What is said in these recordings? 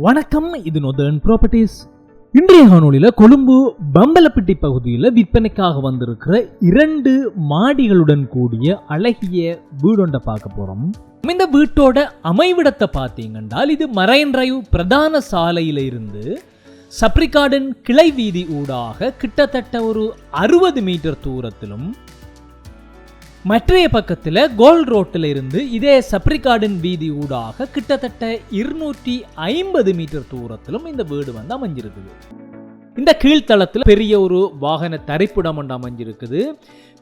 வணக்கம் இது northern properties இன்றைய காணொலியில் கொழும்பு பம்பலப்பட்டி பகுதியில் விற்பனைக்காக வந்திருக்கிற இரண்டு மாடிகளுடன் கூடிய அழகிய வீடொண்ட பார்க்க போகிறோம் இந்த வீட்டோட அமைவிடத்தை பார்த்தீங்கன்றால் இது மரைன் ட்ரைவ் பிரதான சாலையில இருந்து சப்ரிகார்டன் கிளை வீதி ஊடாக கிட்டத்தட்ட ஒரு அறுபது மீட்டர் தூரத்திலும் மற்றைய பக்கத்தில் கோல்ட் ரோட்டில் இருந்து இதே சப்ரிகார்டன் வீதி ஊடாக கிட்டத்தட்ட இருநூற்றி ஐம்பது மீட்டர் தூரத்திலும் இந்த வீடு வந்து அமைஞ்சிருக்குது. இந்த கீழ்த்தளத்தில் பெரிய ஒரு வாகன தரிப்பிடம் ஒன்று அமைஞ்சிருக்குது.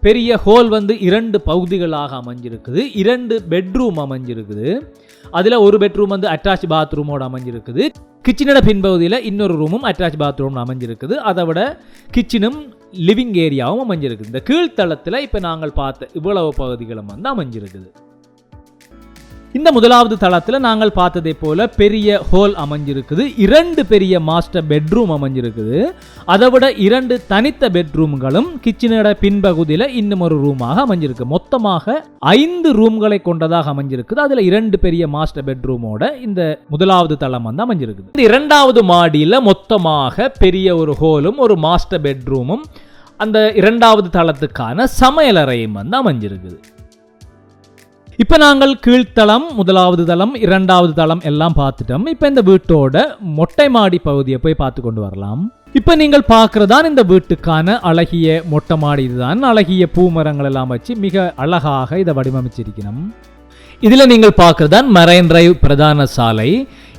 பெரிய ஹோல் வந்து இரண்டு பகுதிகளாக அமைஞ்சிருக்குது. இரண்டு பெட்ரூம் அமைஞ்சிருக்குது. அதில் ஒரு பெட்ரூம் வந்து அட்டாச் பாத்ரூமோட அமைஞ்சிருக்குது. கிச்சனோட பின்பகுதியில் இன்னொரு ரூமும் அட்டாச் பாத்ரூம் அமைஞ்சிருக்குது. அதை விட கிச்சனும் லிவிங் ஏரியாவும் அமைஞ்சிருக்குது. இந்த கீழ்த்தளத்தில் இப்போ நாங்கள் பார்த்த இவ்வளவு பகுதிகளும் வந்து அமைஞ்சிருக்குது. இந்த முதலாவது தளத்தில் நாங்கள் பார்த்ததை போல பெரிய ஹோல் அமைஞ்சிருக்குது. இரண்டு பெரிய மாஸ்டர் பெட்ரூம் அமைஞ்சிருக்குது. அதை விட இரண்டு தனித்த பெட்ரூம்களும் கிச்சனோட பின்பகுதியில் இன்னும் ஒரு ரூமாக அமைஞ்சிருக்கு. மொத்தமாக ஐந்து ரூம்களை கொண்டதாக அமைஞ்சிருக்குது. அதில் இரண்டு பெரிய மாஸ்டர் பெட்ரூமோட இந்த முதலாவது தளம் வந்து அமைஞ்சிருக்குது. இந்த இரண்டாவது மாடியில் மொத்தமாக பெரிய ஒரு ஹோலும் ஒரு மாஸ்டர் பெட்ரூமும் அந்த இரண்டாவது தளத்துக்கான சமையலறையும் வந்து அமைஞ்சிருக்குது. இப்போ நாங்கள் கீழ்த்தளம் முதலாவது தளம் இரண்டாவது தளம் எல்லாம் பார்த்துட்டோம். இப்போ இந்த வீட்டோட மொட்டை மாடி பகுதியை போய் பார்த்து கொண்டு வரலாம். இப்போ நீங்கள் பார்க்குறதான் இந்த வீட்டுக்கான அழகிய மொட்டை மாடி இதுதான். அழகிய பூமரங்கள் எல்லாம் வச்சு மிக அழகாக இதை வடிவமைச்சிருக்கணும். இதில் நீங்கள் பார்க்குறதான் மரைன் டிரைவ் பிரதான சாலை.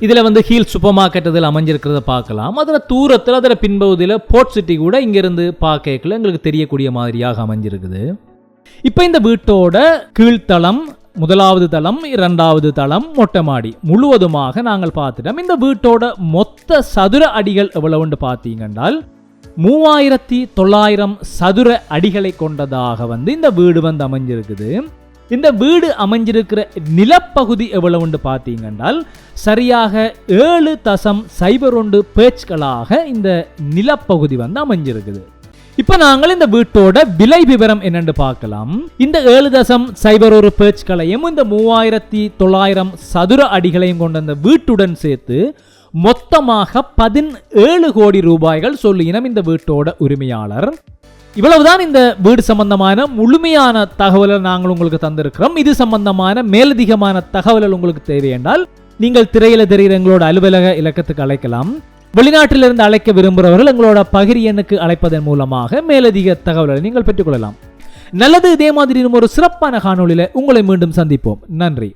இதில் வந்து ஹீல் சூப்பர் மார்க்கெட் இதில் அமைஞ்சிருக்கிறத பார்க்கலாம். அதில் தூரத்தில் அதில் பின்பகுதியில் போர்ட் சிட்டி கூட இங்கேருந்து பார்க்கல எங்களுக்கு தெரியக்கூடிய மாதிரியாக அமைஞ்சிருக்குது. இப்போ இந்த வீட்டோட கீழ்த்தளம் முதலாவது தளம் இரண்டாவது தளம் மொட்டை மாடி. முழுவதுமாக நாங்கள் பார்த்துட்டோம். இந்த வீட்டோட மொத்த சதுர அடிகள் எவ்வளவுன்னு பார்த்தீங்கன்றால் மூவாயிரத்தி தொள்ளாயிரம் சதுர அடிகளை கொண்டதாக வந்து இந்த வீடு வந்து அமைஞ்சிருக்குது. இந்த வீடு அமைஞ்சிருக்கிற நிலப்பகுதி எவ்வளவுன்னு பார்த்தீங்கன்றால் சரியாக ஏழு தசம் சைபர் ஒன்று பேச்சுக்களாக இந்த நிலப்பகுதி வந்து அமைஞ்சிருக்குது. இப்போ நாங்கள் இந்த வீட்டோட விலை விவரம் என்னன்னு பார்க்கலாம். இந்த ஏழு தசம் சைபர் ஒரு பேச்சுக்களையும் இந்த மூவாயிரத்தி தொள்ளாயிரம் சதுர அடிகளையும் கொண்ட அந்த வீட்டுடன் சேர்த்து மொத்தமாக பதினேழு கோடி ரூபாய்கள் சொல்லினம் இந்த வீட்டோட உரிமையாளர். இவ்வளவுதான் இந்த வீடு சம்பந்தமான முழுமையான தகவலை நாங்கள் உங்களுக்கு தந்திருக்கிறோம். இது சம்பந்தமான மேலதிகமான தகவல்கள் உங்களுக்கு தேவை என்றால் நீங்கள் திரையில தெரிகிற எங்களோட அலுவலக இலக்கத்துக்கு அழைக்கலாம். வெளிநாட்டிலிருந்து அழைக்க விரும்புகிறவர்கள் எங்களோட பகிர் எண்ணுக்கு அழைப்பதன் மூலமாக மேலதிக தகவல்களை நீங்கள் பெற்றுக்கொள்ளலாம். நல்லது இதே மாதிரி ஒரு சிறப்பான காணொளியில உங்களை மீண்டும் சந்திப்போம். நன்றி.